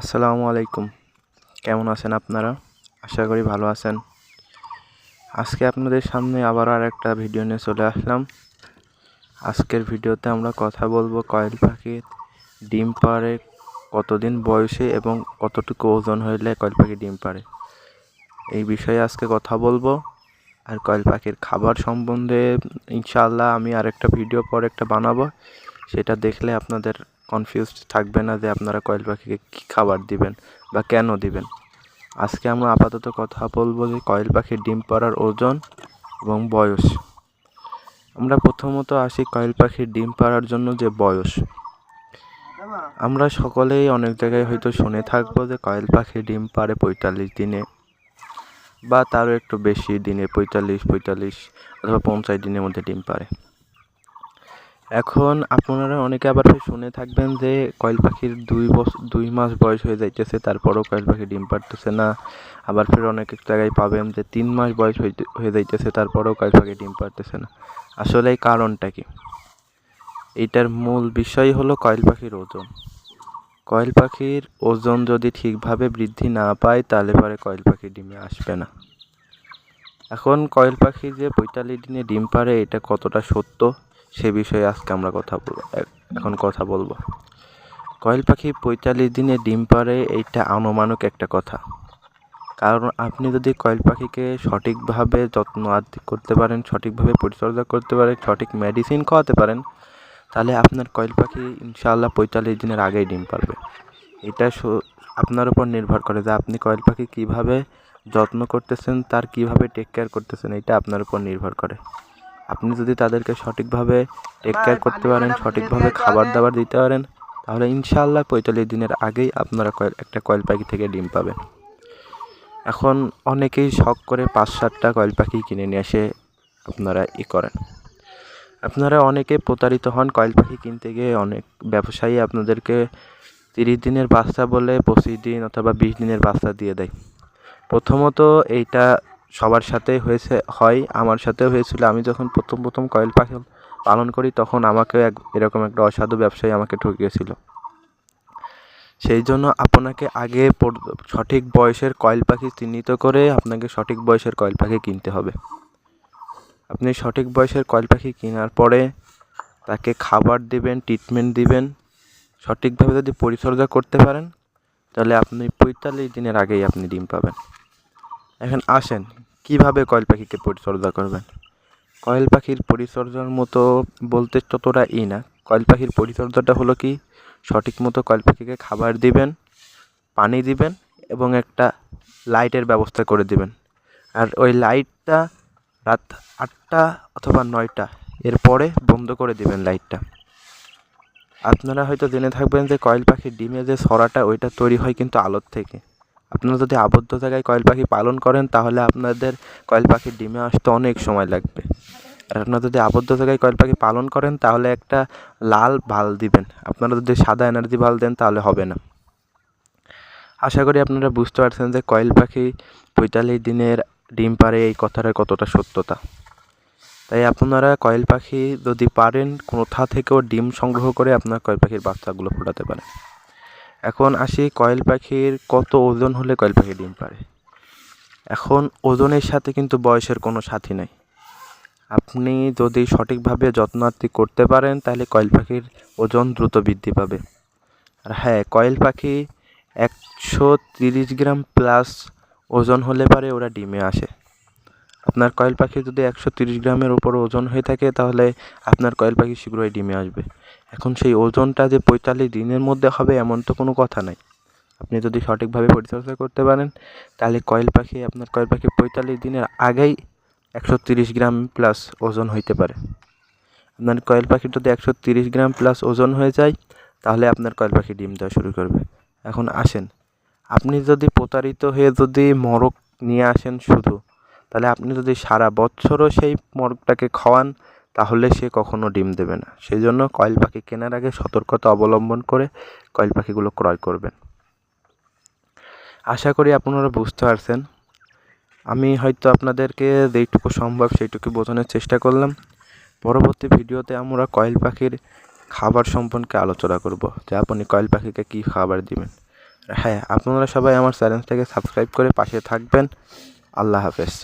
আসসালামু আলাইকুম। কেমন আছেন আপনারা? আশা করি ভালো আছেন। আজকে আপনাদের সামনে আবার আর একটা ভিডিও নিয়ে চলে আসলাম। আজকের ভিডিওতে আমরা কথা বলব কয়েল পাখির ডিম পাড়ে কতদিন বয়সে এবং কতটুকু ওজন হইলে কয়েল পাখি ডিম পাড়ে। এই বিষয়ে আজকে কথা বলব। আর কয়েল পাখির খাবার সম্বন্ধে ইনশাআল্লাহ আমি আরেকটা ভিডিও পর একটা বানাবো। সেটা দেখলে আপনাদের কনফিউজড থাকবে না যে আপনারা কয়েল পাখিকে কী খাবার দিবেন বা কেন দিবেন। আজকে আমরা আপাতত কথা বলব যে কয়েল পাখির ডিম পাড়ার ওজন এবং বয়স। আমরা প্রথমত আসি কয়েল পাখির ডিম পাড়ার জন্য যে বয়স। আমরা সকলেই অনেক জায়গায় হয়তো শুনে থাকব যে কয়েল পাখি ডিম পাড়ে পঁয়তাল্লিশ দিনে বা তারও একটু বেশি দিনে পঁয়তাল্লিশ পঁয়তাল্লিশ অথবা পঞ্চাশ দিনের মধ্যে ডিম পাড়ে। এখন আপনারা অনেকে আবার শুনে থাকবেন যে কয়েল পাখির দুই বছর দুই মাস বয়স হয়ে যাইতেছে, তারপরেও কয়েল পাখি ডিম পারতেছে না। আবার ফের অনেক জায়গায় পাবেন যে তিন মাস বয়স হয়ে যাইতেছে, তারপরেও কয়েল পাখি ডিম পারতেছে না। আসলে এই কারণটা কি? এইটার মূল বিষয় হলো কয়েল পাখির ওজন। কয়েল পাখির ওজন যদি ঠিকভাবে বৃদ্ধি না পায়, তাহলে পরে কয়েল পাখি ডিমে আসবে না। এখন কয়েল পাখি যে পঁয়তাল্লিশ দিনে ডিম পারে এটা কতটা সত্য? সে বিষয়ে আজকে আমরা কথা বলব এখন কথা বলব। কয়েল পাখি পঁয়তাল্লিশ দিনে ডিম পারে এইটা আনুমানিক একটা কথা। কারণ আপনি যদি কয়েল পাখিকে সঠিকভাবে যত্ন আদি করতে পারেন, সঠিকভাবে পরিচর্যা করতে পারেন, সঠিক মেডিসিন খাওয়াতে পারেন, তাহলে আপনার কয়েল পাখি ইনশাআল্লাহ পঁয়তাল্লিশ দিনের আগেই ডিম পারবে এটা আপনার উপর নির্ভর করে যে আপনি কয়েল পাখি কীভাবে যত্ন করতেছেন, তার কীভাবে টেক কেয়ার করতেছেন, এটা আপনার উপর নির্ভর করে। আপনি যদি তাদেরকে সঠিকভাবে টেক কেয়ার করতে পারেন সঠিকভাবে খাবার দাবার দিতে পারেন তাহলে ইনশাআল্লাহ পঁয়তাল্লিশ দিনের আগেই আপনারা কয়েল একটা কয়েল পাখি থেকে ডিম পাবেন। এখন অনেকেই শখ করে পাঁচ সাতটা কয়েল পাখি কিনে নিয়ে এসে আপনারা ই করেন। আপনারা অনেকে প্রতারিত হন কয়েল পাখি কিনতে গিয়ে অনেক ব্যবসায়ী আপনাদেরকে তিরিশ দিনের বাচ্চা বলে পঁচিশ দিন অথবা বিশ দিনের বাচ্চা দিয়ে দেয়। প্রথমত এইটা সবার সাথে হয়েছে, হয়, আমার সাথেও হয়েছিল। আমি যখন প্রথম প্রথম কয়েল পাখি পালন করি, তখন আমাকে এক, এরকম একটা অসাধু ব্যবসায়ী আমাকে ঠকিয়েছিল সেই জন্য আপনাকে আগে সঠিক বয়সের কয়েল পাখি চিহ্নিত করে আপনাকে সঠিক বয়সের কয়েল পাখি কিনতে হবে। আপনি সঠিক বয়সের কয়েল পাখি কেনার পরে তাকে খাবার দিবেন ট্রিটমেন্ট দিবেন, সঠিকভাবে যদি পরিচর্যা করতে পারেন, তাহলে আপনি পঁয়তাল্লিশ দিনের আগেই আপনি ডিম পাবেন। এখন আসেন, কীভাবে কয়েল পাখিকে পরিচর্যা করবেন? কয়েল পাখির পরিচর্যার মতো বলতে ততটা ই না। কয়েল পাখির পরিচর্যাটা হলো কি? সঠিক মতো কয়েল পাখিকে খাবার দিবেন, পানি দিবেন এবং একটা লাইটের ব্যবস্থা করে দিবেন। আর ওই লাইটটা রাত আটটা অথবা নয়টা এরপরে বন্ধ করে দিবেন লাইটটা। আপনারা হয়তো জেনে থাকবেন যে কয়েল পাখির ডিমে যে সরাটা, ওইটা তৈরি হয় কিন্তু আলোর থেকে। আপনারা যদি আবদ্ধ জায়গায় কয়েল পাখি পালন করেন, তাহলে আপনাদের কয়েল পাখির ডিমে আসতে অনেক সময় লাগবে। আর আপনারা যদি আবদ্ধ জায়গায় কয়েল পাখি পালন করেন, তাহলে একটা লাল ভালো দিবেন। আপনারা যদি সাদা এনার্জি ভালো দেন, তাহলে হবে না। আশা করি আপনারা বুঝতে পারছেন যে কয়েল পাখি পঁয়তাল্লিশ দিনের ডিম পারে এই কথাটার কতটা সত্যতা। তাই আপনারা কয়েল পাখি যদি পারেন, কোথা থেকেও ডিম সংগ্রহ করে আপনার কয়েল পাখির বাচ্চাগুলো ফোটাতে পারেন। এখন আসি কয়েল পাখির কত ওজন হলে কয়েল পাখি ডিম পারে? এখন ওজনের সাথে কিন্তু বয়সের কোনো সাথী নাই। আপনি যদি সঠিকভাবে যত্নার্থী করতে পারেন, তাহলে কয়েল পাখির ওজন দ্রুত বৃদ্ধি পাবে। আর হ্যাঁ কয়েল পাখি একশো তিরিশ গ্রাম প্লাস ওজন হলে পারে, ওরা ডিমে আসে। আপনার কয়েল পাখি যদি একশো তিরিশ গ্রামের ওপর ওজন হয়ে থাকে, তাহলে আপনার কয়েল পাখি শীঘ্রই ডিমে আসবে। এখন সেই ওজনটা যে পঁয়তাল্লিশ দিনের মধ্যে হবে, এমন তো কোনো কথা নাই। আপনি যদি সঠিকভাবে পরিচর্যা করতে পারেন, তাহলে কয়েল পাখি, আপনার কয়েল পাখি পঁয়তাল্লিশ দিনের আগেই একশো তিরিশ গ্রাম প্লাস ওজন হইতে পারে। আপনার কয়েল পাখি যদি একশো তিরিশ গ্রাম প্লাস ওজন হয়ে যায়, তাহলে আপনার কয়েল পাখি ডিম দেওয়া শুরু করবে। এখন আসেন, আপনি যদি প্রতারিত হয়ে যদি মরক নিয়ে আসেন শুধু তাহলে আপনি যদি সারা বছরও সেই মরগটাকে খাওয়ান, তাহলে সে কখনো ডিম দেবে না। সেই জন্য কয়েল পাখি কেনার আগে সতর্কতা অবলম্বন করে কয়েল পাখিগুলো ক্রয় করবেন। আশা করি আপনারা বুঝতে পারছেন। আমি হয়তো আপনাদেরকে যেইটুকু সম্ভব সেইটুকু বোঝানোর চেষ্টা করলাম। পরবর্তী ভিডিওতে আমরা কয়েল পাখির খাবার সম্পর্কে আলোচনা করব যে আপনি কয়েল পাখিকে কী খাবার দিবেন। হ্যাঁ আপনারা সবাই আমার চ্যানেলটাকে সাবস্ক্রাইব করে পাশে থাকবেন। আল্লাহ হাফেজ।